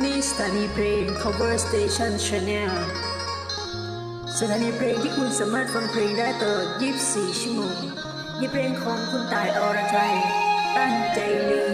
ที่นี่สถานีเพลง Cover Station Channel สถานีเพลงที่คุณสามารถฟังเพลงได้ตลอด 24 ชั่วโมงยี่เพลงของคุณตายอรไทยตั้งใจลี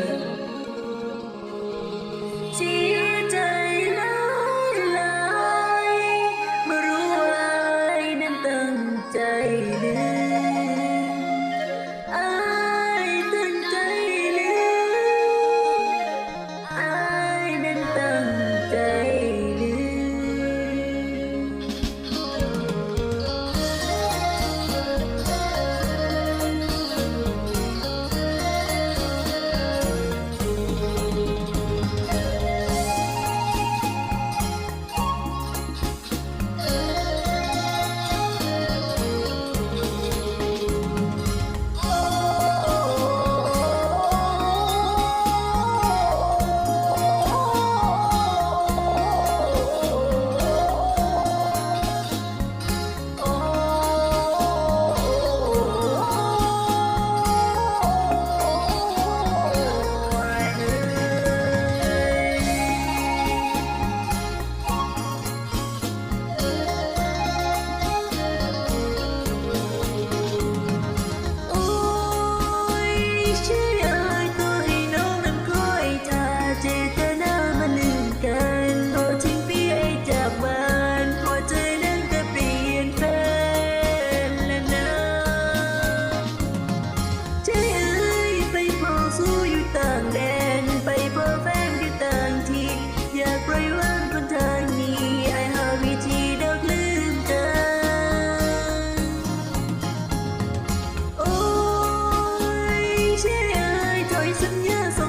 senyasa